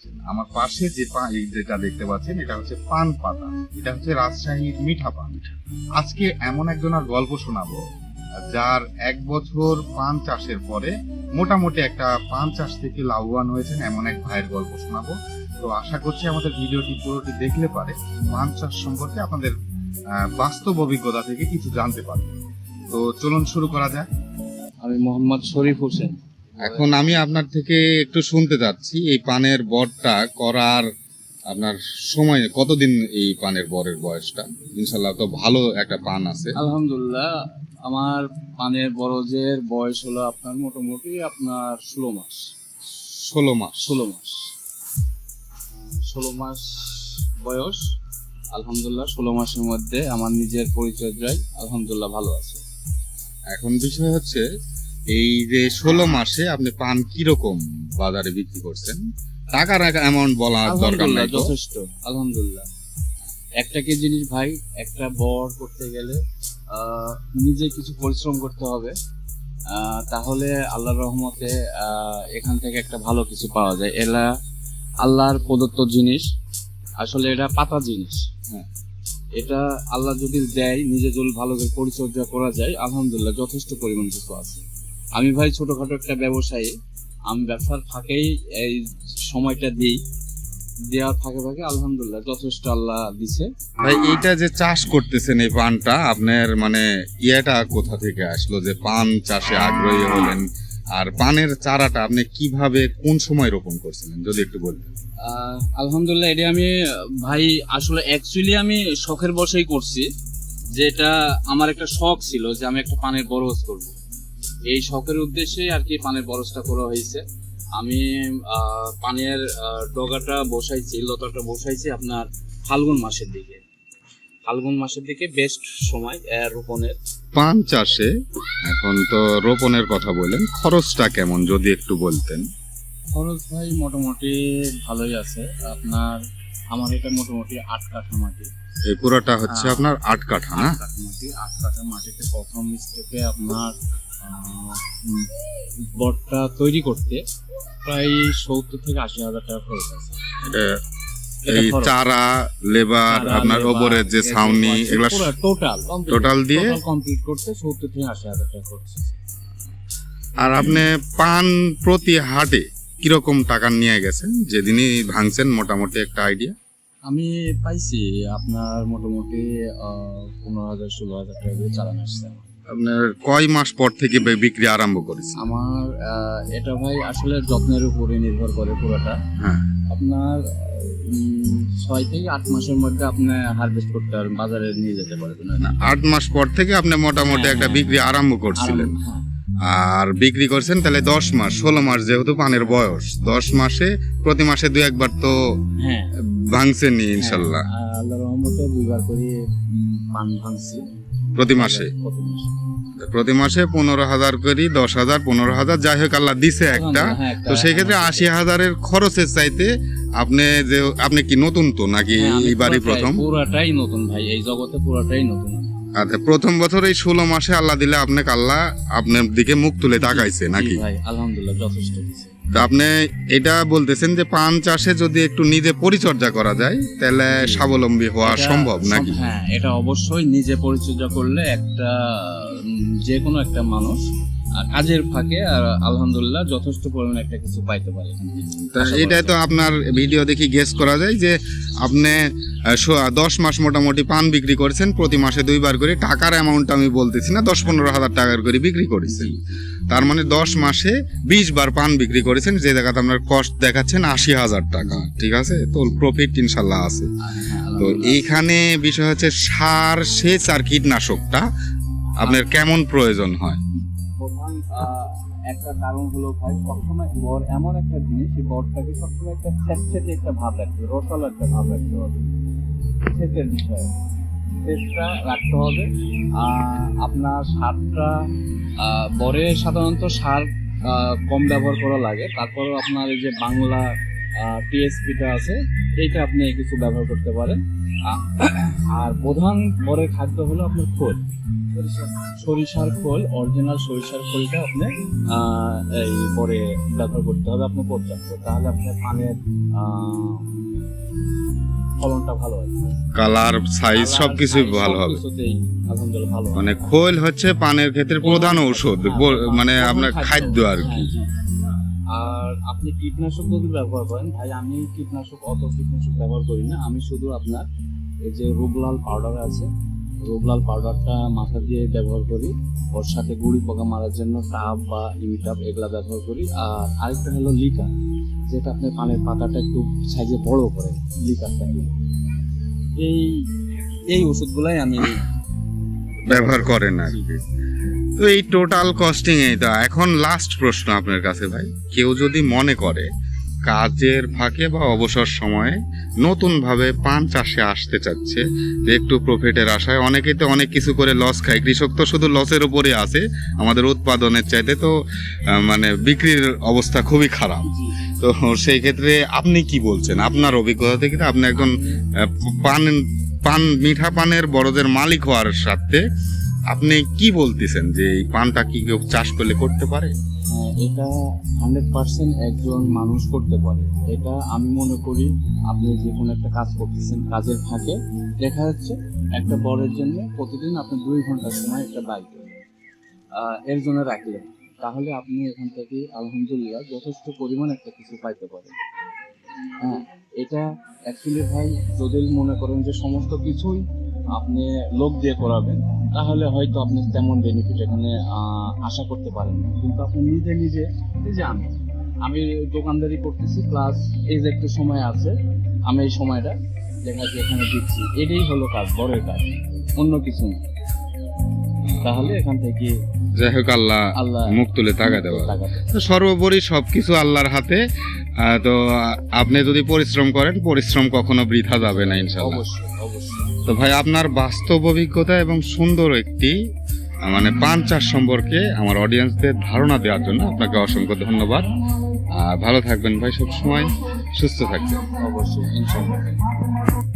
পাচ্ছেন। আমার পাশে যে যেটা দেখতে পাচ্ছেন এটা হচ্ছে পান পাতা। এটা হচ্ছে রাজশাহীর মিঠা পান। আজকে এমন একজনের গল্প শোনাবো যার এক বছর পান চাষের পরে মোটামুটি একটা পান চাষ থেকে লাভবান হয়েছেন এমন এক ভাইয়ের গল্প শোনাবো। তো আশা করছি আমাদের ভিডিওটি পুরোটি দেখলে পারে। পান চাষ সম্পর্কে আপনাদের বাস্তব অভিজ্ঞতা থেকে কিছু জানতে পারবেন। তো চলুন শুরু করা যাক। আমি মোহাম্মদ শরীফ হোসেন। এখন আমি আপনার থেকে একটু শুনতে চাচ্ছি এই পানের বরটা করার আপনার সময় কতদিন এই পানের বরের বয়সটা? ইনশাল্লাহ তো ভালো একটা পান আছে। আলহামদুলিল্লাহ আমার পানের বরজের বয়স হলো আপনার মোটামুটি আপনার ষোলো মাস। ষোলো মাস। ষোলো মাস। ষোলো মাস বয়স। আলহামদুলিল্লাহ ষোলো মাসের মধ্যে আমার নিজের পরিচর্যায় আলহামদুলিল্লাহ ভালো আছে। এখন বিষয় হচ্ছে এই যে ষোলো মাসে আপনি পান কীরকম বাজারে বিক্রি করছেন? টাকার অ্যামাউন্ট বলা দরকার নাই যথেষ্ট। আলহামদুলিল্লাহ। একটা কি জিনিস ভাই একটা বর করতে গেলে নিজে কিছু পরিশ্রম করতে হবে। তাহলে আল্লাহর রহমতে এখান থেকে একটা ভালো কিছু পাওয়া যায়। এলা আল্লাহর প্রদত্ত জিনিস আসলে এটা পাতা জিনিস। হ্যাঁ। এটা আল্লাহ যদি দেয় নিজে যদি ভালো করে পরিচর্যা করা যায় আলহামদুলিল্লাহ যথেষ্ট পরিমাণ কিছু আছে। আমি ভাই ছোটখাটো একটা ব্যবসায়ী। আমি ব্যবসার ফাঁকেই এই সময়টা দিই। দেওয়ার ফাঁকে ফাঁকে আলহামদুলিল্লাহ যথেষ্ট আল্লাহ দিছে। ভাই এইটা যে চাষ করতেছেন এই পানটা আপনার মানে ইয়েটা কোথা থেকে আসলো? যে পান চাষে আগ্রহী হলেন আর পানের চারাটা আপনি কীভাবে কোন সময় রোপণ করছিলেন? যদি একটু বলতেন। আহ, আলহামদুলিল্লাহ এটা আমি ভাই আসলে অ্যাকচুয়ালি আমি শখের বসেই করছি। যেটা আমার একটা শখ ছিল যে আমি একটা পানের বরজ করব। এই শখের উদ্দেশ্যে আর কি পানের বরসটা করা হয়েছে। আমি পানের ডগাটা বসাইছি লতাটা বসাইছি আপনার ফাল্গুন মাসের দিকে। ফাল্গুন মাসের দিকে বেস্ট সময় রোপণের। পান চাষে এখন তো রোপণের কথা বলেন খরচটা কেমন যদি একটু বলতেন? খরচ ভাই মোটামুটি ভালোই আছে। আপনার আমার এটা মোটামুটি আট কাঠা মাটি। এই পুরোটা হচ্ছে হ্যাঁ। আপনার আট কাঠা না? মাটি আট কাঠা মাটিতে প্রথম স্টেপে আপনার বটটা তৈরি করতে প্রায় সত্তর থেকে আশি হাজার টাকা খরচ আছে। এই চারা লেবার আপনার ওপরের যে ছাউনি এগুলা টোটাল টোটাল দিয়ে? কমপ্লিট করতে সত্তর থেকে আশি হাজার টাকা খরচ। আর আপনি পান প্রতি হাটে কীরকম টাকা নিয়ে গেছেন? যেদিনই ভাঙছেন মোটামুটি একটা আইডিয়া আমি পাইছি আপনার মোটামুটি পনেরো হাজার ষোলো হাজার টাকা করে চালানো আসছে আপনার কয় মাস পর থেকে বিক্রি আরম্ভ করেছে আমার এটা ভাই আসলে যত্নের উপরে নির্ভর করে পুরোটা। হ্যাঁ। আপনার ছয় থেকে আট মাসের মধ্যে আপনি হারভেস্ট করতে পারবেন বাজারে নিয়ে যেতে পারবেন না, আট মাস পর থেকে আপনি মোটামুটি হ্যাঁ, একটা হ্যাঁ। বিক্রি আরম্ভ করছিলেন। হ্যাঁ, আর বিক্রি করছেন তাহলে দশ মাস ষোলো মাস যেহেতু পানের বয়স দশ মাসে প্রতি মাসে দু একবার তো হ্যাঁ। ইনশাল্লাহ। হ্যাঁ, আল্লাহ রহমতে দুইবার করে পান ভাঙছি। প্রতি মাসে? প্রতি মাসে। পনেরো হাজার করি দশ হাজার পনেরো হাজার যাই হোক আল্লাহ দিছে একটা। হ্যাঁ, তো সেই ক্ষেত্রে আশি হাজারের খরচের চাইতে আপনি যে আপনি কি নতুন তো নাকি এইবারই প্রথম? পুরাটাই নতুন ভাই এই জগতে পুরাটাই নতুন। আচ্ছা প্রথম বছর এই ষোলো মাসে আল্লাহ দিলে আপনাকে আল্লাহ আপনার দিকে মুখ তুলে তাকাইছে নাকি? ভাই আলহামদুলিল্লাহ যথেষ্ট। তো আপনি এটা বলতেছেন যে পান চাষে যদি একটু নিজে পরিচর্যা করা যায় তাহলে স্বাবলম্বী হওয়া সম্ভব নাকি? হ্যাঁ এটা অবশ্যই নিজে পরিচর্যা করলে একটা যে কোনো একটা মানুষ কাজের ফাঁকে আর আলহামদুলিল্লাহ যথেষ্ট পরিমাণে একটা কিছু পাইতে পারে থেকে। তা আপনার ভিডিও দেখি গেস করা যায় যে আপনি দশ মাস মোটামুটি পান বিক্রি করেছেন প্রতি মাসে দুইবার করে টাকার অ্যামাউন্ট আমি বলতেছি না দশ পনেরো হাজার টাকার করে বিক্রি করেছেন তার মানে দশ মাসে বিশ বার পান বিক্রি করেছেন যে জায়গাতে আপনার কস্ট দেখাচ্ছেন আশি হাজার টাকা ঠিক আছে তো প্রফিট ইনশাল্লাহ আছে হ্যাঁ, তো। এইখানে বিষয় হচ্ছে সার সেচ আর কীটনাশকটা আপনার কেমন প্রয়োজন হয় একটা কারণ হলো ভাই সবসময় বর এমন একটা জিনিস, এই বরটাকে সবসময় একটা স্যাঁচেটে একটা ভাব রাখতে রসালো একটা ভাব রাখতে হবে। সেচের বিষয়ে সেচটা রাখতে হবে। আপনার সারটা বরে সাধারণত সার কম ব্যবহার করা লাগে। তারপরেও আপনার এই যে বাংলা টিএসপিটা আছে এইটা আপনি কিছু ব্যবহার করতে পারেন। আর প্রধান পরে খাদ্য হলো আপনার খোল। সরিষার খোল অরিজিনাল সরিষার খোলটা আপনি এই পরে ব্যবহার করতে হবে আপনার পর্যাপ্ত। তাহলে আপনার পানের ফলনটা ভালো হবে কালার সাইজ সবকিছুই ভালো হবে। ভালো মানে খোল হচ্ছে পানের ক্ষেত্রে প্রধান ঔষধ হ্যাঁ, প্রধান- মানে আপনার খাদ্য। আর হ্যাঁ, কি জি। আর আপনি কীটনাশক যদি ব্যবহার করেন ভাই আমি কীটনাশক অত কীটনাশক ব্যবহার করি না। আমি শুধু আপনার এই যে রোগলাল পাউডার আছে রোগলাল পাউডারটা মাথা দিয়ে ব্যবহার করি। ওর সাথে গুড়ি পোকা মারার জন্য টাব বা ইউটাব এগুলা ব্যবহার করি। আর আরেকটা হলো লিকা যেটা আপনার পানের পাতাটা একটু সাইজে বড় করে লিকারটা এই এই ওষুধগুলাই আমি ব্যবহার করেন আর কি। তো এই টোটাল কস্টিং এই তো এখন লাস্ট প্রশ্ন আপনার কাছে ভাই। কেউ যদি মনে করে কাজের ফাঁকে বা অবসর সময়ে নতুন ভাবে পান চাষে আসতে চাচ্ছে, যে একটু প্রফিটের আশায়, অনেকেই তো অনেক কিছু করে লস খায়। কৃষক তো শুধু লসের উপরে আছে। আমাদের উৎপাদনের চাইতে তো মানে বিক্রির অবস্থা খুবই খারাপ। তো সেই ক্ষেত্রে আপনি কি বলছেন? আপনার অভিজ্ঞতা থেকে আপনি একজন পান পান, মিঠা পানের বড়দের মালিক হওয়ার সাথে আপনি কি বলতেছেন যে এই পানটা কি কেউ চাষ করলে করতে পারে? হ্যাঁ, এটা হান্ড্রেড পার্সেন্ট একজন মানুষ করতে পারে। এটা আমি মনে করি আপনি যে কোনো একটা কাজ করতেছেন কাজের ফাঁকে দেখা যাচ্ছে একটা বরের জন্য প্রতিদিন আপনি দুই ঘণ্টার সময় একটা বাইক এর জন্য রাখলেন। তাহলে আপনি এখান থেকে আলহামদুলিল্লাহ যথেষ্ট পরিমাণ একটা কিছু পাইতে পারেন। হ্যাঁ এটা অ্যাকচুয়ালি ভাই যদি মনে করেন যে সমস্ত কিছুই আপনি লোক দিয়ে করাবেন তাহলে হয়তো আপনি তেমন বেনিফিট এখানে আশা করতে পারেন না। কিন্তু আপনি নিজে নিজে এই যে আমি আমি দোকানদারি করতেছি প্লাস এই যে একটু সময় আছে আমি এই সময়টা দেখা এখানে দিচ্ছি। এটাই হলো কাজ বড়ের কাজ অন্য কিছু না। তাহলে এখান থেকে যাই হোক আল্লাহ আল্লাহ মুখ তুলে টাকা দেওয়া। তো সর্বোপরি সবকিছু আল্লাহর হাতে। তো আপনি যদি পরিশ্রম করেন পরিশ্রম কখনো বৃথা যাবে না ইনশাল্লাহ অবশ্যই। তো ভাই, আপনার বাস্তব অভিজ্ঞতা এবং সুন্দর একটি মানে পান চাষ সম্পর্কে আমার অডিয়েন্সদের ধারণা দেওয়ার জন্য আপনাকে অসংখ্য ধন্যবাদ। আর ভালো থাকবেন ভাই, সবসময় সুস্থ থাকবেন। অবশ্যই